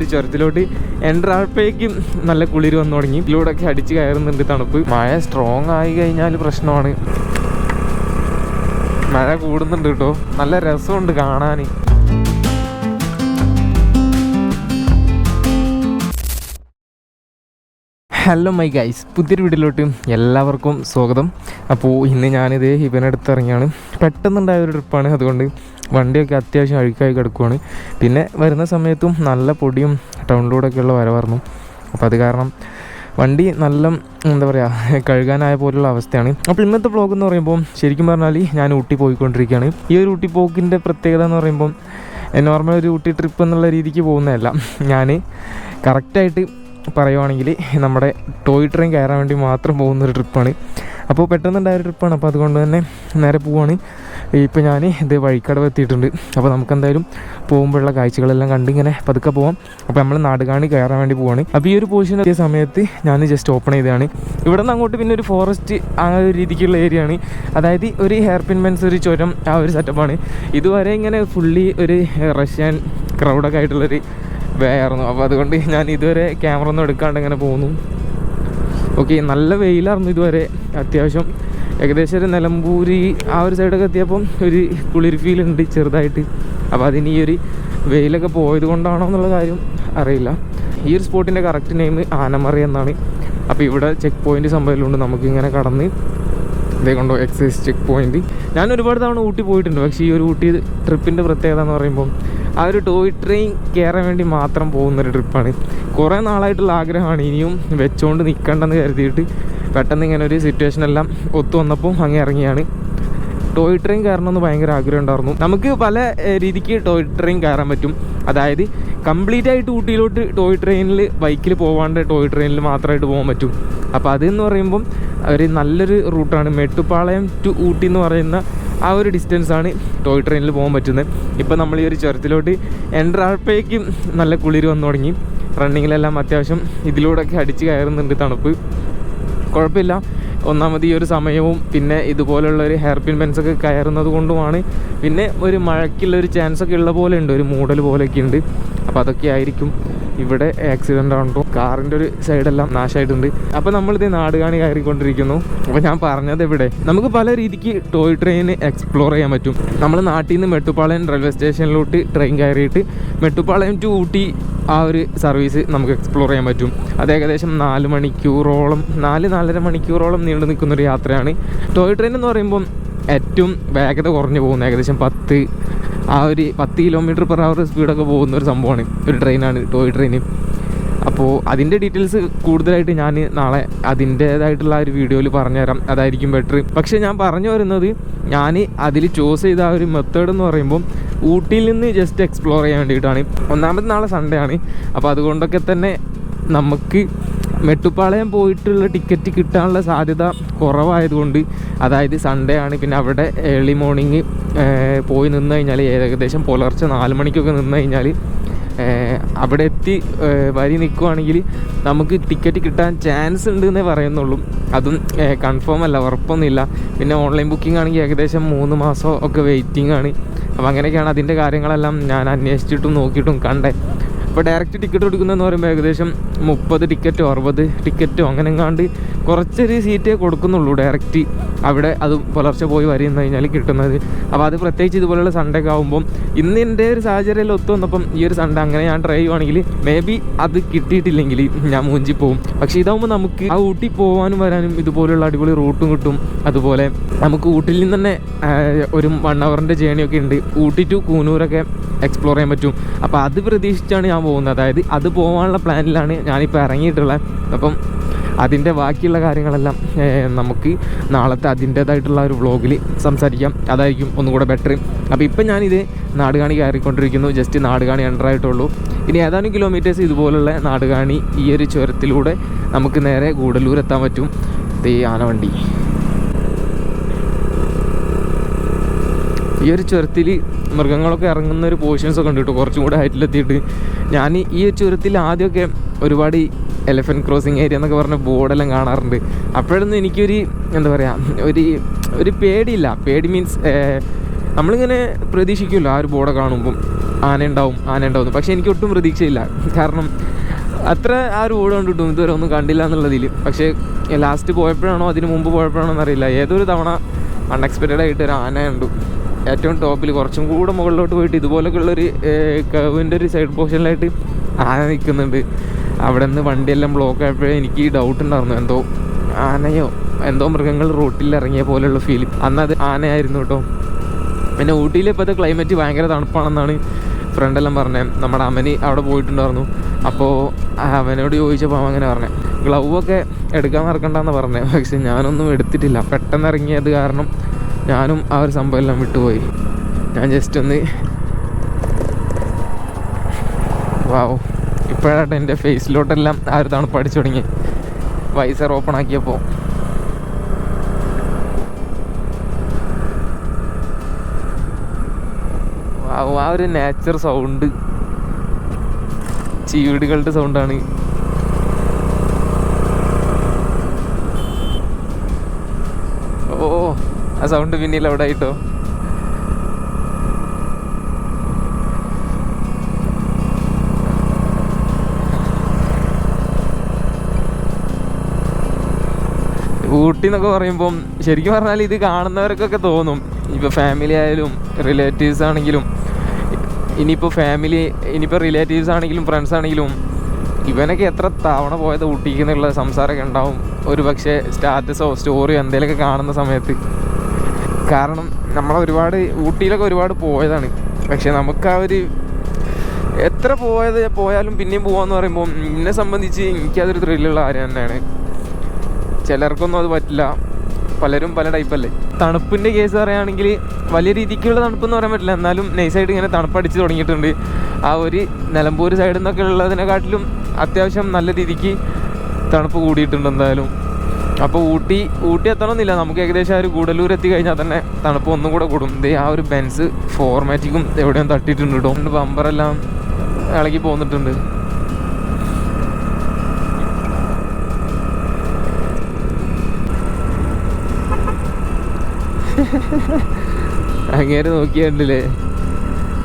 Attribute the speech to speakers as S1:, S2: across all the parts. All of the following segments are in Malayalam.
S1: ഒരു ചുരത്തിലോട്ട് എൻ്റർ ആയപ്പോഴേക്കും നല്ല കുളിര് വന്നു തുടങ്ങി ഇതിലൂടെയൊക്കെ അടിച്ച് കയറുന്നുണ്ട് തണുപ്പ് മഴ സ്ട്രോങ് ആയി കഴിഞ്ഞാൽ പ്രശ്നമാണ് മഴ കൂടുന്നുണ്ട് കേട്ടോ നല്ല രസമുണ്ട് കാണാൻ ഹലോ മൈ ഗൈസ് പുതിയൊരു വീട്ടിലോട്ട് എല്ലാവർക്കും സ്വാഗതം അപ്പോൾ ഇന്ന് ഞാനിത് ഇറങ്ങിയാണ് പെട്ടെന്നുണ്ടായ ഒരു ട്രിപ്പാണ് അതുകൊണ്ട് വണ്ടിയൊക്കെ അത്യാവശ്യം അഴുക്കായി കിടക്കുവാണ് പിന്നെ വരുന്ന സമയത്തും നല്ല പൊടിയും ഉള്ള വരവായിരുന്നു അപ്പോൾ അത് കാരണം വണ്ടി നല്ല എന്താ പറയുക കഴുകാനായ പോലുള്ള അവസ്ഥയാണ് അപ്പോൾ ഇന്നത്തെ ബ്ലോഗ് എന്ന് പറയുമ്പോൾ ശരിക്കും പറഞ്ഞാൽ ഞാൻ ഊട്ടി പോയിക്കൊണ്ടിരിക്കുകയാണ് ഈ ഒരു ഊട്ടി പോക്കിൻ്റെ പ്രത്യേകത എന്ന് പറയുമ്പോൾ നോർമൽ ഒരു ഊട്ടി ട്രിപ്പ് എന്നുള്ള രീതിക്ക് പോകുന്നതല്ല ഞാൻ കറക്റ്റായിട്ട് പറയുവാണെങ്കിൽ നമ്മുടെ ടോയ് ട്രെയിൻ കയറാൻ വേണ്ടി മാത്രം പോകുന്ന ഒരു ട്രിപ്പാണ് അപ്പോൾ പെട്ടെന്നുണ്ടായ ട്രിപ്പാണ് അപ്പോൾ അതുകൊണ്ട് തന്നെ നേരെ പോവാണ് ഇപ്പോൾ ഞാൻ ഇത് വഴിക്കടവ് എത്തിയിട്ടുണ്ട് അപ്പോൾ നമുക്കെന്തായാലും പോകുമ്പോഴുള്ള കാഴ്ചകളെല്ലാം കണ്ട് ഇങ്ങനെ പതുക്കെ പോവാം അപ്പോൾ നമ്മൾ നാടുകാണി കയറാൻ വേണ്ടി പോവാണ് അപ്പോൾ ഈ ഒരു പോർഷൻ എത്തിയ സമയത്ത് ഞാൻ ജസ്റ്റ് ഓപ്പൺ ചെയ്തതാണ് ഇവിടെ നിന്ന് അങ്ങോട്ട് പിന്നെ ഒരു ഫോറസ്റ്റ് ആ ഒരു രീതിക്കുള്ള ഏരിയ ആണ് അതായത് ഒരു ഹെയർ പിൻ മെൻസ് ഒരു ചുരം ആ ഒരു സെറ്റപ്പാണ് ഇതുവരെ ഇങ്ങനെ ഫുള്ളി ഒരു റഷ്യൻ ക്രൗഡൊക്കെ ആയിട്ടുള്ളൊരു വേ ആയിരുന്നു അപ്പോൾ അതുകൊണ്ട് ഞാൻ ഇതുവരെ ക്യാമറ ഒന്നും എടുക്കാണ്ട് ഇങ്ങനെ പോകുന്നു ഓക്കെ നല്ല വെയിലായിരുന്നു ഇതുവരെ അത്യാവശ്യം ഏകദേശം ഒരു നിലമ്പൂരി ആ ഒരു സൈഡൊക്കെ എത്തിയപ്പം ഒരു കുളിർ ഫീലുണ്ട് ചെറുതായിട്ട് അപ്പോൾ അതിന് ഈ ഒരു വെയിലൊക്കെ പോയത് കൊണ്ടാണോ എന്നുള്ള കാര്യം അറിയില്ല ഈ ഒരു സ്പോട്ടിൻ്റെ കറക്റ്റ് നെയിം ആനമറി എന്നാണ് അപ്പോൾ ഇവിടെ ചെക്ക് പോയിൻ്റ് സംഭവമുണ്ട് നമുക്കിങ്ങനെ കടന്ന് ഇതേ കൊണ്ടോ എക്സൈസ് ചെക്ക് പോയിൻ്റ് ഞാൻ ഒരുപാട് തവണ ഊട്ടി പോയിട്ടുണ്ട് പക്ഷേ ഈ ഒരു ഊട്ടി ട്രിപ്പിൻ്റെ പ്രത്യേകത എന്ന് പറയുമ്പോൾ ആ ഒരു ടോയ് ട്രെയിൻ കയറാൻ വേണ്ടി മാത്രം പോകുന്നൊരു ട്രിപ്പാണ് കുറേ നാളായിട്ടുള്ള ആഗ്രഹമാണ് ഇനിയും വെച്ചുകൊണ്ട് നിൽക്കണ്ടെന്ന് കരുതിയിട്ട് പെട്ടെന്ന് ഇങ്ങനെ ഒരു സിറ്റുവേഷൻ എല്ലാം ഒത്തു വന്നപ്പോൾ അങ്ങ് ഇറങ്ങിയാണ് ടോയ് ട്രെയിൻ കയറണമെന്ന് ഭയങ്കര ആഗ്രഹം ഉണ്ടായിരുന്നു നമുക്ക് പല രീതിക്ക് ടോയ് ട്രെയിൻ കയറാൻ പറ്റും അതായത് കംപ്ലീറ്റ് ആയിട്ട് ഊട്ടിയിലോട്ട് ടോയ് ട്രെയിനിൽ ബൈക്കിൽ പോകാണ്ട് ടോയ് ട്രെയിനിൽ മാത്രമായിട്ട് പോകാൻ പറ്റും അപ്പോൾ അതെന്ന് പറയുമ്പം ഒരു നല്ലൊരു റൂട്ടാണ് മെട്ടുപ്പാളയം ടു ഊട്ടി എന്ന് പറയുന്ന ആ ഒരു ഡിസ്റ്റൻസാണ് ടോയ് ട്രെയിനിൽ പോകാൻ പറ്റുന്നത് ഇപ്പം നമ്മൾ ഈ ഒരു ചുരത്തിലോട്ട് എൻ്റർ ആഴപ്പേക്കും നല്ല കുളിര് വന്നു തുടങ്ങി റണ്ണിങ്ങിലെല്ലാം അത്യാവശ്യം ഇതിലൂടെയൊക്കെ അടിച്ച് കയറുന്നുണ്ട് തണുപ്പ് കുഴപ്പമില്ല ഒന്നാമത് ഈ ഒരു സമയവും പിന്നെ ഇതുപോലുള്ള ഒരു ഹെയർ പിൻ പെൻസൊക്കെ കയറുന്നത് കൊണ്ടുമാണ് പിന്നെ ഒരു മഴയ്ക്കുള്ള ഒരു ചാൻസൊക്കെ ഉള്ള പോലെ ഉണ്ട് ഒരു മൂടൽ പോലെയൊക്കെ ഉണ്ട് അപ്പോൾ അതൊക്കെ ആയിരിക്കും ഇവിടെ ആക്സിഡന്റ് ആണോ കാറിന്റെ ഒരു സൈഡെല്ലാം നാശമായിട്ടുണ്ട് അപ്പോൾ നമ്മളിത് നാടുകാണി കയറിക്കൊണ്ടിരിക്കുന്നു അപ്പോൾ ഞാൻ പറഞ്ഞത് ഇവിടെ നമുക്ക് പല രീതിക്ക് ടോയ് ട്രെയിൻ എക്സ്പ്ലോർ ചെയ്യാൻ പറ്റും നമ്മൾ നാട്ടിൽ നിന്ന് മെട്ടുപ്പാളയം റെയിൽവേ സ്റ്റേഷനിലോട്ട് ട്രെയിൻ കയറിയിട്ട് മെട്ടുപ്പാളയം ടു ഊട്ടി ആ ഒരു സർവീസ് നമുക്ക് എക്സ്പ്ലോർ ചെയ്യാൻ പറ്റും അത് ഏകദേശം നാല് മണിക്കൂറോളം നാല് നാലര മണിക്കൂറോളം നീണ്ടു നിൽക്കുന്നൊരു യാത്രയാണ് ടോയ് ട്രെയിൻ എന്ന് പറയുമ്പം ഏറ്റവും വേഗത കുറഞ്ഞു പോകുന്ന ഏകദേശം പത്ത് ആ ഒരു പത്ത് കിലോമീറ്റർ പെർ അവർ സ്പീഡൊക്കെ പോകുന്ന ഒരു സംഭവമാണ് ഒരു ട്രെയിനാണ് ടോയ് ട്രെയിൻ അപ്പോൾ അതിൻ്റെ ഡീറ്റെയിൽസ് കൂടുതലായിട്ട് ഞാൻ നാളെ അതിൻ്റേതായിട്ടുള്ള ഒരു വീഡിയോയിൽ പറഞ്ഞുതരാം അതായിരിക്കും ബെറ്റർ പക്ഷേ ഞാൻ പറഞ്ഞു വരുന്നത് ഞാൻ അതിൽ ചൂസ് ചെയ്ത ആ ഒരു മെത്തേഡ് എന്ന് പറയുമ്പോൾ ഊട്ടിയിൽ നിന്ന് ജസ്റ്റ് എക്സ്പ്ലോർ ചെയ്യാൻ വേണ്ടിയിട്ടാണ് ഒന്നാമത് നാളെ സൺഡേ ആണ് അപ്പോൾ അതുകൊണ്ടൊക്കെ തന്നെ നമുക്ക് മെട്ടുപ്പാളയം പോയിട്ടുള്ള ടിക്കറ്റ് കിട്ടാനുള്ള സാധ്യത കുറവായതുകൊണ്ട് അതായത് സൺഡേ ആണ് പിന്നെ അവിടെ ഏർലി മോർണിംഗ് പോയി നിന്ന് കഴിഞ്ഞാൽ ഏകദേശം പുലർച്ചെ നാല് മണിക്കൊക്കെ നിന്ന് കഴിഞ്ഞാൽ അവിടെ എത്തി വരി നിൽക്കുവാണെങ്കിൽ നമുക്ക് ടിക്കറ്റ് കിട്ടാൻ ചാൻസ് ഉണ്ട് എന്നേ പറയുന്നുള്ളൂ അതും കൺഫേം അല്ല ഉറപ്പൊന്നുമില്ല പിന്നെ ഓൺലൈൻ ബുക്കിംഗ് ആണെങ്കിൽ ഏകദേശം മൂന്ന് മാസം ഒക്കെ വെയിറ്റിംഗ് ആണ് അപ്പോൾ അങ്ങനെയൊക്കെയാണ് അതിൻ്റെ കാര്യങ്ങളെല്ലാം ഞാൻ അന്വേഷിച്ചിട്ടും നോക്കിയിട്ടും കണ്ടേ ഇപ്പോൾ ഡയറക്റ്റ് ടിക്കറ്റ് കൊടുക്കുന്നതെന്ന് പറയുമ്പോൾ ഏകദേശം മുപ്പത് ടിക്കറ്റോ അറുപത് ടിക്കറ്റോ അങ്ങനെ എങ്ങാണ്ട് കുറച്ചൊരു സീറ്റേ കൊടുക്കുന്നുള്ളൂ ഡയറക്റ്റ് അവിടെ അത് പുലർച്ചെ പോയി വരുന്ന കഴിഞ്ഞാൽ കിട്ടുന്നത് അപ്പോൾ അത് പ്രത്യേകിച്ച് ഇതുപോലുള്ള സൺഡേ ഒക്കെ ആകുമ്പം ഇന്ന് എൻ്റെ ഒരു സാഹചര്യത്തിൽ ഒത്തു വന്നപ്പം ഈ ഒരു സൺഡേ അങ്ങനെ ഞാൻ ട്രൈ ചെയ്യുവാണെങ്കിൽ മേ ബി അത് കിട്ടിയിട്ടില്ലെങ്കിൽ ഞാൻ മൂഞ്ചി പോവും പക്ഷേ ഇതാകുമ്പോൾ നമുക്ക് ആ ഊട്ടി പോകാനും വരാനും ഇതുപോലെയുള്ള അടിപൊളി റൂട്ടും കിട്ടും അതുപോലെ നമുക്ക് ഊട്ടിൽ നിന്ന് തന്നെ ഒരു വൺ അവറിൻ്റെ ജേണിയൊക്കെ ഉണ്ട് ഊട്ടി ടു കൂനൂരൊക്കെ എക്സ്പ്ലോർ ചെയ്യാൻ പറ്റും അപ്പോൾ അത് പ്രതീക്ഷിച്ചാണ് ഞാൻ പോകുന്നത് അതായത് അത് പോകാനുള്ള പ്ലാനിലാണ് ഞാനിപ്പോൾ ഇറങ്ങിയിട്ടുള്ളത് അപ്പം അതിൻ്റെ ബാക്കി ബാക്കിയുള്ള കാര്യങ്ങളെല്ലാം നമുക്ക് നാളത്തെ അതിൻ്റേതായിട്ടുള്ള ഒരു വ്ളോഗിൽ സംസാരിക്കാം അതായിരിക്കും ഒന്നുകൂടെ ബെറ്റർ അപ്പോൾ ഇപ്പം ഞാനിത് നാടുകാണി കയറിക്കൊണ്ടിരിക്കുന്നു ജസ്റ്റ് നാടുകാണി എൻ്ററായിട്ടുള്ളൂ ഇനി ഏതാനും കിലോമീറ്റേഴ്സ് ഇതുപോലുള്ള നാടുകാണി ഈ ഒരു ചുരത്തിലൂടെ നമുക്ക് നേരെ ഗൂഡല്ലൂർ എത്താൻ പറ്റും ഈ ആനവണ്ടി ഈ ഒരു ചുരത്തിൽ മൃഗങ്ങളൊക്കെ ഇറങ്ങുന്ന ഒരു പോർഷൻസ് ഒക്കെ ഉണ്ട് കേട്ടോ കുറച്ചും കൂടെ ഹൈറ്റിലെത്തിയിട്ട് ഞാൻ ഈ ഒരു ചുരത്തിൽ ആദ്യമൊക്കെ ഒരുപാട് എലഫൻറ്റ് ക്രോസിങ് ഏരിയ എന്നൊക്കെ പറഞ്ഞ ബോർഡെല്ലാം കാണാറുണ്ട് അപ്പോഴൊന്നും എനിക്കൊരു എന്താ പറയുക ഒരു ഒരു പേടിയില്ല പേടി മീൻസ് നമ്മളിങ്ങനെ പ്രതീക്ഷിക്കുമല്ലോ ആ ഒരു ബോർഡ് കാണുമ്പം ആന ഉണ്ടാവും ആന ഉണ്ടാവും പക്ഷേ എനിക്ക് ഒട്ടും പ്രതീക്ഷയില്ല കാരണം അത്ര ആ ഒരു ബോർഡ് കണ്ടിട്ടും ഇതുവരെ ഒന്നും കണ്ടില്ല എന്നുള്ളതിൽ പക്ഷേ ലാസ്റ്റ് പോയപ്പോഴാണോ അതിന് മുമ്പ് പോയപ്പോഴാണോ എന്നറിയില്ല ഏതൊരു തവണ അൺഎക്സ്പെക്റ്റഡ് ആയിട്ട് ഒരു ആന കണ്ടു ഏറ്റവും ടോപ്പിൽ കുറച്ചും കൂടെ മുകളിലോട്ട് പോയിട്ട് ഒരു കവിൻ്റെ ഒരു സൈഡ് പോർഷനിലായിട്ട് ആന നിൽക്കുന്നുണ്ട് അവിടെ നിന്ന് വണ്ടിയെല്ലാം ബ്ലോക്ക് ആയപ്പോഴേ എനിക്ക് ഡൗട്ട് ഉണ്ടായിരുന്നു എന്തോ ആനയോ എന്തോ മൃഗങ്ങൾ റോട്ടിൽ ഇറങ്ങിയ പോലെയുള്ള ഫീൽ അന്ന് അത് ആനയായിരുന്നു കേട്ടോ പിന്നെ ഊട്ടിയിൽ ഇപ്പോഴത്തെ ക്ലൈമറ്റ് ഭയങ്കര തണുപ്പാണെന്നാണ് ഫ്രണ്ടെല്ലാം പറഞ്ഞത് നമ്മുടെ അമ്മനി അവിടെ പോയിട്ടുണ്ടായിരുന്നു അപ്പോൾ അവനോട് ചോദിച്ചപ്പോൾ അങ്ങനെ പറഞ്ഞു ഗ്ലൗ ഒക്കെ എടുക്കാൻ മറക്കണ്ടെന്ന് പറഞ്ഞത് പക്ഷെ ഞാനൊന്നും എടുത്തിട്ടില്ല പെട്ടെന്ന് ഇറങ്ങിയത് കാരണം ഞാനും ആ ഒരു സംഭവം എല്ലാം വിട്ടുപോയി ഞാൻ ജസ്റ്റ് ഒന്ന് വാവ് ഇപ്പോഴാട്ടെ എൻ്റെ ഫേസിലോട്ടെല്ലാം ആ ഒരു തവണ പഠിച്ചു തുടങ്ങി വൈസർ ഓപ്പൺ ആക്കിയപ്പോൾ ആ ഒരു നാച്ചർ സൗണ്ട് ചീവീടുകളുടെ സൗണ്ടാണ് ആ സൗണ്ട് പിന്നിൽ അവിടെ ആയിട്ടോ ഊട്ടി എന്നൊക്കെ പറയുമ്പം ശരിക്കും പറഞ്ഞാൽ ഇത് കാണുന്നവർക്കൊക്കെ തോന്നും ഇപ്പോൾ ഫാമിലി ആയാലും റിലേറ്റീവ്സ് ആണെങ്കിലും ഇനിയിപ്പോൾ ഫാമിലി ഇനിയിപ്പോൾ റിലേറ്റീവ്സ് ആണെങ്കിലും ഫ്രണ്ട്സ് ആണെങ്കിലും ഇവനൊക്കെ എത്ര തവണ പോയത് ഊട്ടിക്കുന്നുള്ള സംസാരമൊക്കെ ഉണ്ടാവും ഒരു പക്ഷേ സ്റ്റാറ്റസോ സ്റ്റോറിയോ എന്തെങ്കിലുമൊക്കെ കാണുന്ന സമയത്ത് കാരണം നമ്മൾ ഒരുപാട് ഊട്ടിയിലൊക്കെ ഒരുപാട് പോയതാണ് പക്ഷെ നമുക്ക് ആ ഒരു എത്ര പോയത് പോയാലും പിന്നെയും പോവാന്ന് പറയുമ്പോൾ എന്നെ സംബന്ധിച്ച് എനിക്കതൊരു ത്രില്ലുള്ള കാര്യം തന്നെയാണ് ചിലർക്കൊന്നും അത് പറ്റില്ല പലരും പല ടൈപ്പല്ലേ തണുപ്പിൻ്റെ കേസ് പറയുകയാണെങ്കിൽ വലിയ രീതിക്കുള്ള തണുപ്പെന്ന് പറയാൻ പറ്റില്ല എന്നാലും നൈസായിട്ട് ഇങ്ങനെ തണുപ്പടിച്ച് തുടങ്ങിയിട്ടുണ്ട് ആ ഒരു നിലമ്പൂർ സൈഡിൽ നിന്നൊക്കെ ഉള്ളതിനെക്കാട്ടിലും അത്യാവശ്യം നല്ല രീതിക്ക് തണുപ്പ് കൂടിയിട്ടുണ്ട് എന്തായാലും അപ്പോൾ ഊട്ടി ഊട്ടി എത്തണമെന്നില്ല നമുക്ക് ഏകദേശം ആ ഒരു ഗൂഡലൂർ എത്തി കഴിഞ്ഞാൽ തന്നെ തണുപ്പ് ഒന്നും കൂടെ കൂടും ഇതേ ആ ഒരു ബെൻസ് ഫോർമാറ്റിക്കും എവിടെയും തട്ടിയിട്ടുണ്ട് കേട്ടോ ബമ്പറെല്ലാം ഇളകി പോന്നിട്ടുണ്ട് അങ്ങേര് നോക്കിയണ്ടില്ലേ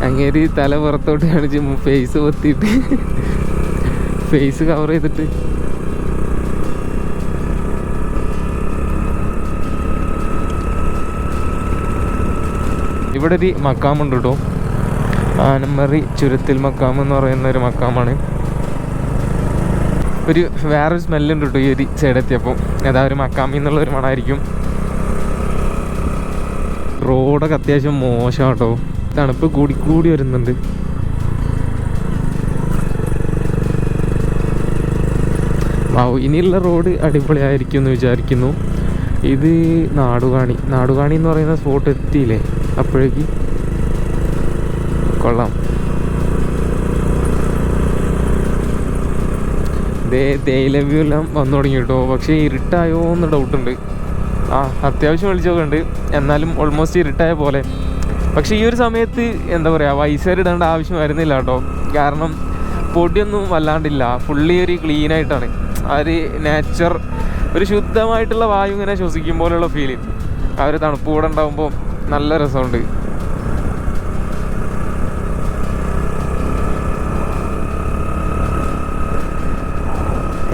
S1: അങ്ങേര് തല പുറത്തോട്ട് കാണിച്ച് ഫേസ് പൊത്തിയിട്ട് ഫേസ് കവർ ചെയ്തിട്ട് ഇവിടെ ഒരു മക്കാമുണ്ട് കേട്ടോ ആനമറി ചുരത്തിൽ മക്കാം എന്ന് പറയുന്ന ഒരു മക്കാമാണ് ഒരു വേറൊരു സ്മെല്ലുണ്ട് കേട്ടോ ഈ ഒരു സൈഡെത്തിയപ്പോൾ ഏതാ ഒരു മക്കാമി എന്നുള്ള ഒരു മണമായിരിക്കും റോഡൊക്കെ അത്യാവശ്യം മോശം കേട്ടോ തണുപ്പ് കൂടിക്കൂടി വരുന്നുണ്ട് ഇനിയുള്ള റോഡ് അടിപൊളിയായിരിക്കും എന്ന് വിചാരിക്കുന്നു ഇത് നാടുകാണി നാടുകാണി എന്ന് പറയുന്ന സ്പോട്ട് എത്തിയില്ലേ അപ്പോഴേക്ക് കൊള്ളാം ദേ വന്നു തുടങ്ങി കേട്ടോ പക്ഷേ ഇരുട്ടായോ എന്ന് ഡൗട്ടുണ്ട് ആ അത്യാവശ്യം വിളിച്ചൊക്കെ ഉണ്ട് എന്നാലും ഓൾമോസ്റ്റ് ഇരുട്ടായ പോലെ പക്ഷേ ഈ ഒരു സമയത്ത് എന്താ പറയുക വൈസർ ഇടേണ്ട ആവശ്യം വരുന്നില്ല കേട്ടോ കാരണം പൊടിയൊന്നും വല്ലാണ്ടില്ല ഫുള്ളി ഒരു ക്ലീൻ ആയിട്ടാണ് ആ ഒരു നേച്ചർ ഒരു ശുദ്ധമായിട്ടുള്ള വായു ഇങ്ങനെ ശ്വസിക്കും പോലെയുള്ള ഫീലിംഗ് ആ ഒരു തണുപ്പ് കൂടെ ഉണ്ടാകുമ്പോൾ നല്ല രസമുണ്ട്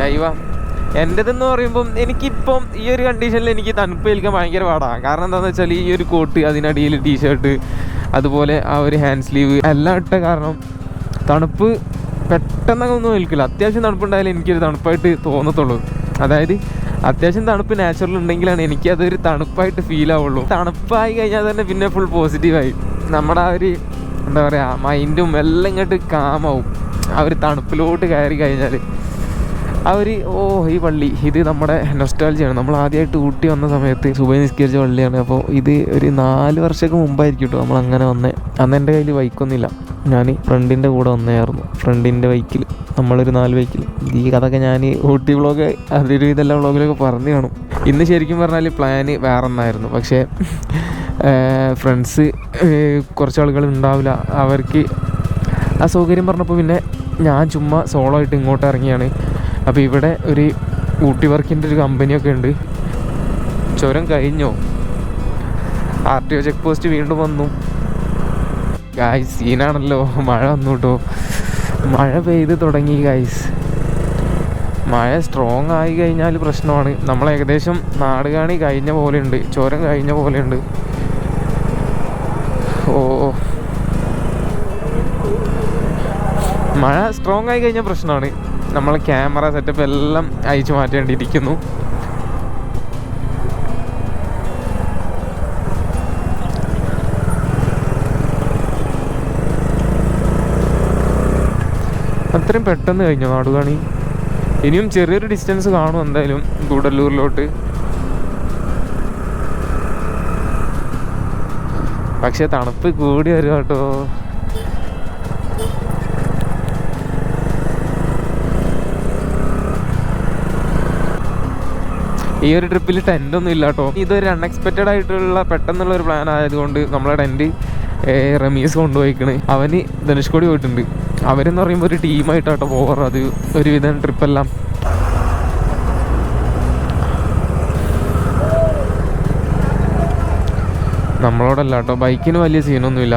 S1: കൈവ എൻ്റെതെന്ന് പറയുമ്പം എനിക്കിപ്പം ഈ ഒരു കണ്ടീഷനിൽ എനിക്ക് തണുപ്പ് ഏൽക്കാൻ ഭയങ്കര പാടാണ് കാരണം എന്താണെന്ന് വെച്ചാൽ ഈ ഒരു കോട്ട് അതിനടിയിൽ ടീഷർട്ട് അതുപോലെ ആ ഒരു ഹാൻഡ് സ്ലീവ് എല്ലാം ഇട്ട കാരണം തണുപ്പ് പെട്ടെന്നൊന്നും ഏൽക്കില്ല അത്യാവശ്യം തണുപ്പുണ്ടായാലും എനിക്കൊരു തണുപ്പായിട്ട് തോന്നത്തുള്ളൂ അതായത് അത്യാവശ്യം തണുപ്പ് നാച്ചുറൽ ഉണ്ടെങ്കിലാണ് എനിക്ക് അതൊരു തണുപ്പായിട്ട് ഫീൽ ആവുള്ളൂ തണുപ്പായി കഴിഞ്ഞാൽ തന്നെ പിന്നെ ഫുൾ പോസിറ്റീവായി നമ്മുടെ ആ ഒരു എന്താ പറയുക മൈൻഡും എല്ലാം ഇങ്ങോട്ട് കാമാവും ആ ഒരു തണുപ്പിലോട്ട് കയറി കഴിഞ്ഞാൽ ആ ഒരു ഓ ഈ പള്ളി ഇത് നമ്മുടെ നൊസ്റ്റാൾജിയാണ് നമ്മൾ ആദ്യമായിട്ട് ഊട്ടി വന്ന സമയത്ത് സുബൈ നിസ്കരിച്ച പള്ളിയാണ് അപ്പോൾ ഇത് ഒരു നാല് വർഷമൊക്കെ മുമ്പായിരിക്കും കേട്ടോ നമ്മൾ അങ്ങനെ വന്നേ അന്ന് എൻ്റെ കയ്യിൽ ബൈക്കൊന്നുമില്ല ഞാൻ ഫ്രണ്ടിൻ്റെ കൂടെ വന്നേയായിരുന്നു ഫ്രണ്ടിൻ്റെ ബൈക്കിൽ നമ്മളൊരു നാല് ബൈക്കിൽ ഈ കഥയൊക്കെ ഞാൻ ഊട്ടി വ്ളോഗ് അതൊരു ഇതെല്ലാം വ്ളോഗിലൊക്കെ പറഞ്ഞു കാണും ഇന്ന് ശരിക്കും പറഞ്ഞാൽ പ്ലാന് വേറെ ഒന്നായിരുന്നു പക്ഷേ ഫ്രണ്ട്സ് കുറച്ച് ആളുകൾ ഉണ്ടാവില്ല അവർക്ക് ആ സൗകര്യം പറഞ്ഞപ്പോൾ പിന്നെ ഞാൻ ചുമ്മാ സോളോ ആയിട്ട് ഇങ്ങോട്ട് ഇറങ്ങിയാണ് അപ്പോൾ ഇവിടെ ഒരു ഊട്ടി വർക്കിൻ്റെ ഒരു കമ്പനിയൊക്കെ ഉണ്ട് ചുരം കഴിഞ്ഞോ R T O check post വീണ്ടും വന്നു ഗായ്സ് സീനാണല്ലോ മഴ വന്നു കേട്ടോ മഴ പെയ്ത് തുടങ്ങി ഗായ്സ് മഴ സ്ട്രോങ് ആയി കഴിഞ്ഞാൽ പ്രശ്നമാണ് നമ്മൾ ഏകദേശം നാട് കാണി കഴിഞ്ഞ പോലെയുണ്ട് ചുരം കഴിഞ്ഞ പോലെയുണ്ട് ഓ മഴ സ്ട്രോങ് ആയി കഴിഞ്ഞാൽ പ്രശ്നമാണ് നമ്മൾ ക്യാമറ സെറ്റപ്പ് എല്ലാം അയച്ചു മാറ്റേണ്ടിയിരിക്കുന്നു അത്രയും പെട്ടെന്ന് കഴിഞ്ഞു നാടുകാണി ഇനിയും ചെറിയൊരു ഡിസ്റ്റൻസ് കാണും എന്തായാലും ഗൂഡല്ലൂരിലോട്ട് പക്ഷെ തണുപ്പ് കൂടി വരും കേട്ടോ ഈ ഒരു ട്രിപ്പിൽ ടെൻ്റ് ഒന്നും ഇല്ല കേട്ടോ ഇതൊരു അൺഎക്സ്പെക്റ്റഡ് ആയിട്ടുള്ള പെട്ടെന്നുള്ള ഒരു പ്ലാൻ ആയതുകൊണ്ട് നമ്മളെ ടെൻറ്റ് റമീസ് കൊണ്ടുപോയിക്കണ് അവന് ധനുഷ്കോടി പോയിട്ടുണ്ട് അവരെന്ന് പറയുമ്പോൾ ഒരു ടീമായിട്ടാട്ടോ പോവാറ് അത് ഒരുവിധം ട്രിപ്പെല്ലാം നമ്മളോടല്ല കേട്ടോ ബൈക്കിന് വലിയ സീനൊന്നുമില്ല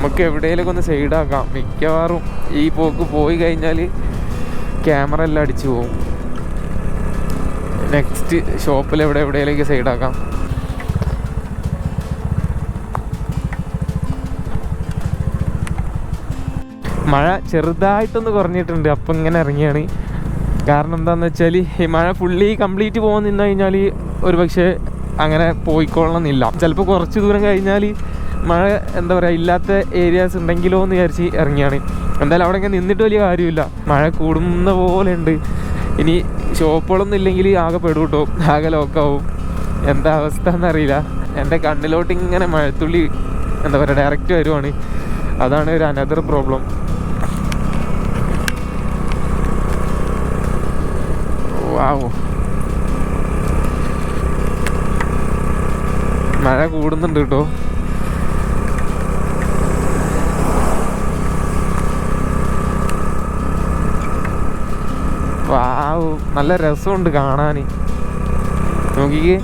S1: നമുക്ക് എവിടെയെങ്കിലും ഒന്ന് സൈഡാക്കാം മിക്കവാറും ഈ പോക്ക് പോയി കഴിഞ്ഞാൽ ക്യാമറ എല്ലാം അടിച്ചു പോകും നെക്സ്റ്റ് ഷോപ്പിൽ എവിടെ എവിടെയെങ്കിലും സൈഡാക്കാം മഴ ചെറുതായിട്ടൊന്ന് കുറഞ്ഞിട്ടുണ്ട് അപ്പം ഇങ്ങനെ ഇറങ്ങിയാണ് കാരണം എന്താണെന്ന് വെച്ചാൽ ഈ മഴ ഫുള്ളി കംപ്ലീറ്റ് പോകാൻ നിന്ന് കഴിഞ്ഞാൽ ഒരു പക്ഷേ അങ്ങനെ എന്നില്ല ചിലപ്പോൾ കുറച്ച് ദൂരം കഴിഞ്ഞാൽ മഴ എന്താ പറയുക ഇല്ലാത്ത ഏരിയാസ് ഉണ്ടെങ്കിലോ എന്ന് വിചാരിച്ച് ഇറങ്ങിയാണ് എന്തായാലും ഇങ്ങനെ നിന്നിട്ട് വലിയ കാര്യമില്ല മഴ കൂടുന്ന പോലെ ഉണ്ട് ഇനി ഷോപ്പുകളൊന്നും ഇല്ലെങ്കിൽ ആകെ പെടും കേട്ടോ ആകെ ലോക്കാവും എന്താ അവസ്ഥ എന്നറിയില്ല എൻ്റെ കണ്ണിലോട്ട് ഇങ്ങനെ മഴത്തുള്ളി എന്താ പറയുക ഡയറക്റ്റ് വരുവാണ് അതാണ് ഒരു അനദർ പ്രോബ്ലം ആവോ മഴ കൂടുന്നുണ്ട് കേട്ടോ നല്ല രസമുണ്ട് കാണാൻ നോക്കിക്കേ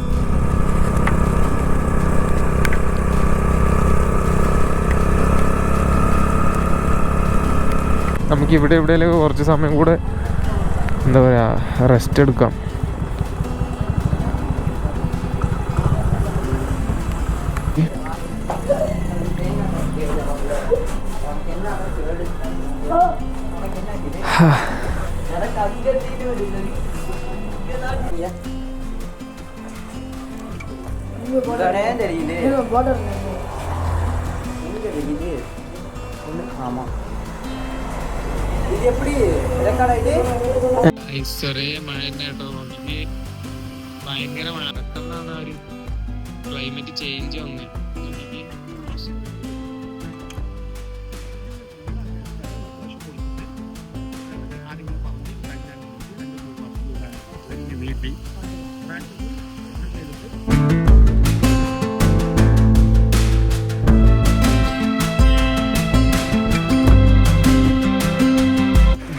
S1: നമുക്ക് ഇവിടെ എവിടെയെങ്കിലും കുറച്ച് സമയം കൂടെ എന്താ പറയുക റെസ്റ്റ് എടുക്കാം ഹാ ഒരുപാട് இது ஒன்று ஆமாம் இது எப்படி ரெக்கார்ட் ആയിട്ട് ചെറിയ മഴ കേട്ടോ ഭയങ്കര മഴ പെട്ടെന്നാണ് ഒരു ക്ലൈമറ്റ് ചേഞ്ച് വന്നത്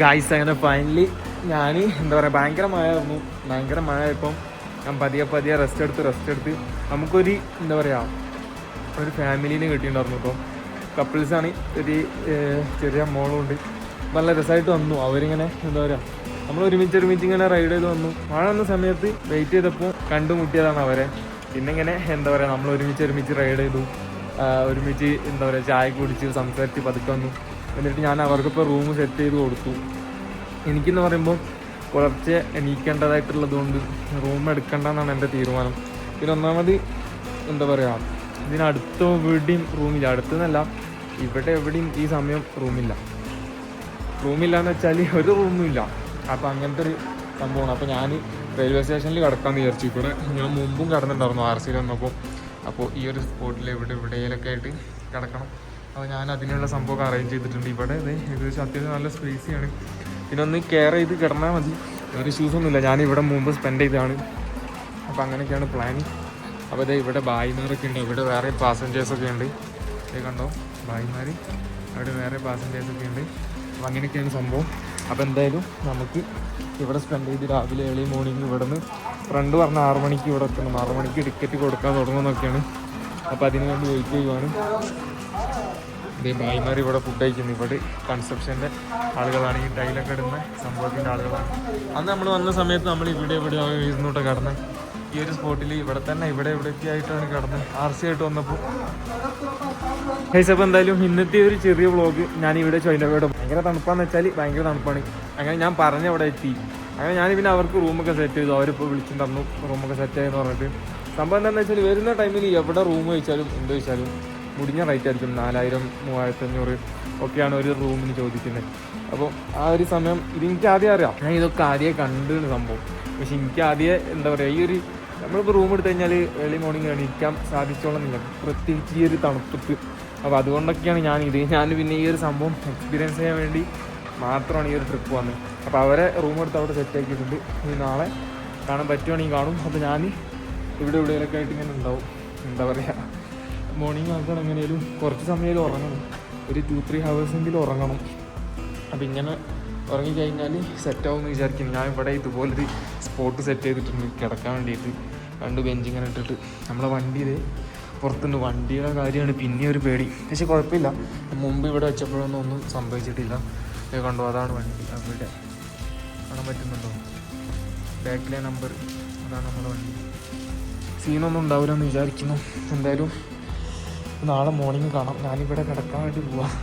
S1: ഗായ്സ് അങ്ങനെ ഫൈനലി ഞാൻ എന്താ പറയുക ഭയങ്കര മഴയായിരുന്നു ഭയങ്കര മഴ ഇപ്പം ഞാൻ പതിയെ പതിയെ റെസ്റ്റ് എടുത്ത് റെസ്റ്റ് എടുത്ത് നമുക്കൊരു എന്താ പറയുക ഒരു ഫാമിലീനെ കിട്ടിയിട്ടുണ്ടായിരുന്നു അപ്പം കപ്പിൾസാണ് ഒരു ചെറിയ മോളുണ്ട് നല്ല രസമായിട്ട് വന്നു അവരിങ്ങനെ എന്താ പറയുക നമ്മൾ ഒരുമിച്ച് ഒരുമിച്ച് ഇങ്ങനെ റൈഡ് ചെയ്ത് വന്നു മഴ വന്ന സമയത്ത് വെയിറ്റ് ചെയ്തപ്പോൾ കണ്ടുമുട്ടിയതാണ് അവരെ പിന്നെ ഇങ്ങനെ എന്താ പറയുക നമ്മൾ ഒരുമിച്ച് ഒരുമിച്ച് റൈഡ് ചെയ്തു ഒരുമിച്ച് എന്താ പറയുക ചായ കുടിച്ച് സംസാരിച്ച് പതുക്കെ വന്നു എന്നിട്ട് ഞാൻ അവർക്കിപ്പോൾ റൂം സെറ്റ് ചെയ്ത് കൊടുത്തു എനിക്കെന്ന് പറയുമ്പോൾ പുലർച്ചെ എണീക്കേണ്ടതായിട്ടുള്ളത് കൊണ്ട് റൂം എടുക്കേണ്ടെന്നാണ് എൻ്റെ തീരുമാനം പിന്നെ ഒന്നാമത് എന്താ പറയുക ഇതിനടുത്ത എവിടെയും റൂമില്ല അടുത്തെന്നല്ല ഇവിടെ എവിടെയും ഈ സമയം റൂമില്ല റൂമില്ല എന്ന് വെച്ചാൽ ഒരു ഇല്ല അപ്പോൾ അങ്ങനത്തെ ഒരു സംഭവമാണ് അപ്പോൾ ഞാൻ റെയിൽവേ സ്റ്റേഷനിൽ കിടക്കാമെന്ന് വിചാരിച്ചു ഇവിടെ ഞാൻ മുമ്പും കിടന്നിട്ടുണ്ടായിരുന്നു ആർ സിയിൽ വന്നപ്പോൾ അപ്പോൾ ഈ ഒരു സ്പോട്ടിൽ ഇവിടെ എവിടെയെങ്കിലൊക്കെ ആയിട്ട് കിടക്കണം അപ്പോൾ ഞാൻ അതിനുള്ള സംഭവമൊക്കെ അറേഞ്ച് ചെയ്തിട്ടുണ്ട് ഇവിടെ ഇത് ഏകദേശം അത്യാവശ്യം നല്ല സ്പേസിയാണ് പിന്നെ ഒന്ന് കെയർ ചെയ്ത് കിടന്നാൽ മതി ഒരു ഷൂസൊന്നുമില്ല ഞാൻ ഇവിടെ മുമ്പ് സ്പെൻഡ് ചെയ്താണ് അപ്പോൾ അങ്ങനെയൊക്കെയാണ് പ്ലാൻ അപ്പോൾ ഇത് ഇവിടെ ബായിമാരൊക്കെ ഉണ്ട് ഇവിടെ വേറെ പാസഞ്ചേഴ്സൊക്കെ ഉണ്ട് ഇത് കണ്ടോ ബായിമാർ അവിടെ വേറെ പാസഞ്ചേഴ്സൊക്കെ ഉണ്ട് അപ്പോൾ അങ്ങനെയൊക്കെയാണ് സംഭവം അപ്പോൾ എന്തായാലും നമുക്ക് ഇവിടെ സ്പെൻഡ് ചെയ്ത് രാവിലെ ഏർലി മോർണിംഗ് ഇവിടെ നിന്ന് ഫ്രണ്ട് പറഞ്ഞ ആറു മണിക്ക് ഇവിടെ എത്തണം ആറു മണിക്ക് ടിക്കറ്റ് കൊടുക്കാൻ തുടങ്ങുമെന്നൊക്കെയാണ് അപ്പോൾ അതിനു വേണ്ടി വെയിറ്റ് ചെയ്യുവാണ് ഇതേ ഭായിമാർ ഇവിടെ ഫുഡ് കഴിക്കുന്നു ഇവിടെ കൺസെപ്ഷൻ്റെ ആളുകളാണ് ഈ ടൈലൊക്കെ ഇടുന്ന സംഭവത്തിൻ്റെ ആളുകളാണ് അന്ന് നമ്മൾ വന്ന സമയത്ത് നമ്മൾ ഇവിടെ ഇവിടെ ഇരുന്നോട്ടെ കടന്ന് ഈ ഒരു സ്പോട്ടിൽ ഇവിടെ തന്നെ ഇവിടെ ഇവിടെയൊക്കെ ആയിട്ടാണ് കിടന്നത് ആർ സി ആയിട്ട് വന്നപ്പോൾ ഹൈസ് അപ്പോൾ എന്തായാലും ഇന്നത്തെ ഒരു ചെറിയ വ്ളോഗ് ഞാൻ ഇവിടെ ചോയിനോട് ഭയങ്കര തണുപ്പാന്ന് വെച്ചാൽ ഭയങ്കര തണുപ്പാണ് അങ്ങനെ ഞാൻ പറഞ്ഞ അവിടെ എത്തി അങ്ങനെ ഞാൻ പിന്നെ അവർക്ക് റൂമൊക്കെ സെറ്റ് ചെയ്തു അവരിപ്പോൾ വിളിച്ചും തന്നു റൂമൊക്കെ സെറ്റ് ആയെന്ന് പറഞ്ഞിട്ട് സംഭവം എന്താണെന്ന് വെച്ചാൽ വരുന്ന ടൈമിൽ എവിടെ റൂം ചോദിച്ചാലും എന്ത് ചോദിച്ചാലും മുടിഞ്ഞ റേറ്റ് ആയിരിക്കും നാലായിരം മൂവായിരത്തി അഞ്ഞൂറ് ഒക്കെയാണ് ഒരു റൂമിന് ചോദിക്കുന്നത് അപ്പോൾ ആ ഒരു സമയം ഇത് എനിക്ക് ആദ്യം അറിയാം ഞാൻ ഇതൊക്കെ ആദ്യമേ കണ്ടു സംഭവം പക്ഷെ എനിക്ക് ആദ്യം എന്താ പറയുക ഈ ഒരു നമ്മളിപ്പോൾ റൂം എടുത്തു കഴിഞ്ഞാൽ ഏർലി മോർണിംഗ് എണീക്കാൻ സാധിച്ചോളന്നില്ല പ്രത്യേകിച്ച് ഈ ഒരു തണുപ്പത്ത് അപ്പോൾ അതുകൊണ്ടൊക്കെയാണ് ഞാനിത് ഞാൻ പിന്നെ ഈ ഒരു സംഭവം എക്സ്പീരിയൻസ് ചെയ്യാൻ വേണ്ടി മാത്രമാണ് ഈ ഒരു ട്രിപ്പ് വന്നത് അപ്പോൾ അവരെ റൂം എടുത്ത് അവിടെ സെറ്റ് ആക്കിയിട്ടുണ്ട് ഇനി നാളെ കാണാൻ പറ്റുവാണെങ്കിൽ കാണും അപ്പോൾ ഞാൻ ഇവിടെ ഇവിടെയൊക്കെ ആയിട്ട് ഇങ്ങനെ ഉണ്ടാവും എന്താ പറയുക മോർണിംഗ് ആൾക്കാർ എങ്ങനെയും കുറച്ച് സമയം ഉറങ്ങണം ഒരു ടു ത്രീ ഹവേഴ്സെങ്കിലും ഉറങ്ങണം അപ്പം ഇങ്ങനെ ഉറങ്ങിക്കഴിഞ്ഞാൽ എന്ന് വിചാരിക്കുന്നു ഞാൻ ഇവിടെ ഇതുപോലൊരു സ്പോട്ട് സെറ്റ് ചെയ്തിട്ടുണ്ട് കിടക്കാൻ വേണ്ടിയിട്ട് രണ്ട് ബെഞ്ചിങ്ങനെ ഇട്ടിട്ട് നമ്മളെ വണ്ടി ഇത് പുറത്തുണ്ട് വണ്ടിയുടെ കാര്യമാണ് പിന്നെ ഒരു പേടി പക്ഷെ കുഴപ്പമില്ല മുമ്പ് ഇവിടെ വെച്ചപ്പോഴൊന്നും ഒന്നും സംഭവിച്ചിട്ടില്ല കണ്ടു അതാണ് വണ്ടി അവിടെ കാണാൻ പറ്റുന്നുണ്ടോ ബാക്കിലെ നമ്പർ അതാണ് നമ്മുടെ വണ്ടി സീനൊന്നും ഉണ്ടാവില്ല എന്ന് വിചാരിക്കുന്നു എന്തായാലും നാളെ മോർണിംഗ് കാണാം ഞാനിവിടെ കിടക്കാൻ വേണ്ടി പോവാം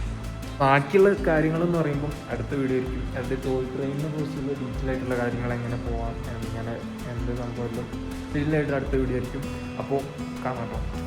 S1: ബാക്കിയുള്ള കാര്യങ്ങളെന്ന് പറയുമ്പോൾ അടുത്ത വീഡിയോ ആയിരിക്കും എൻ്റെ ടോയ് ട്രെയിനിനെ കുറിച്ചുള്ള ഡീറ്റെയിൽ ആയിട്ടുള്ള കാര്യങ്ങൾ എങ്ങനെ പോവാം എങ്ങനെ എന്ത് സംഭവത്തിലും ഡീറ്റെയിൽ ആയിട്ടുള്ള അടുത്ത വീഡിയോ ആയിരിക്കും അപ്പോൾ കാണാം കേട്ടോ